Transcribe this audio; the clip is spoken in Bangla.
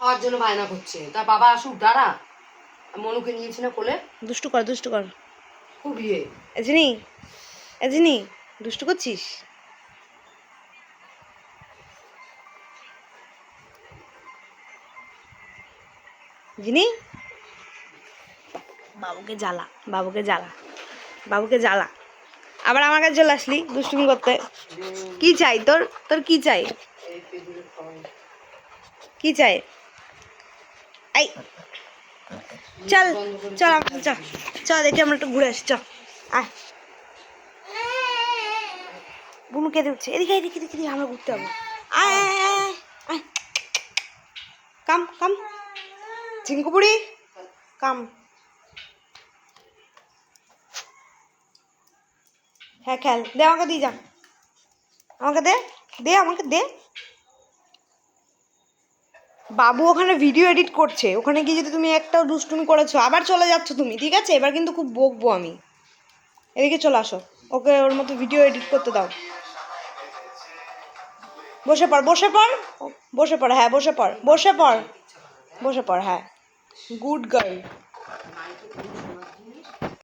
খাওয়ার জন্য বায়না করছে। তার বাবা আসুক দাঁড়া। মনুকে নিয়েছি না কোলে। দুষ্টু কর দুষ্টু কর। খুব ইয়ে। এজিনি এজিনি দুষ্টু করছিস? জিনি? বাবুকে জ্বালা বাবুকে জ্বালা বাবুকে জ্বালা। আবার আমার কাছে চলে আসলি দুষ্টুমি করতে। কি চাই তোর? তোর কি চাই? কি চাই? এই। চল চল চল চল দেখি আমরা একটু ঘুরে আসি, চল, আয়। বুনু কেঁদে উঠছে। এদিকে এদিকে এদিকে এদিকে, আমরা ঘুরতে যাব। আয়। কাম কাম। ঝিঙ্কুপুরি? কাম। হ্যাঁ খেল। দে আমাকে দিয়ে যা। আমাকে দে দে আমাকে দে। বাবু ওখানে ভিডিও এডিট করছে। ওখানে গিয়ে যদি তুমি একটা দুষ্টুমি করেছ, আবার চলে যাচ্ছ তুমি, ঠিক আছে? এবার কিন্তু খুব বকবো আমি। এদিকে চলে আসো। ওকে ওর মতো ভিডিও এডিট করতে দাও। বসে পড় বসে পড়। বসে পড় হ্যাঁ বসে পড় বসে পড় বসে পড় হ্যাঁ। Good girl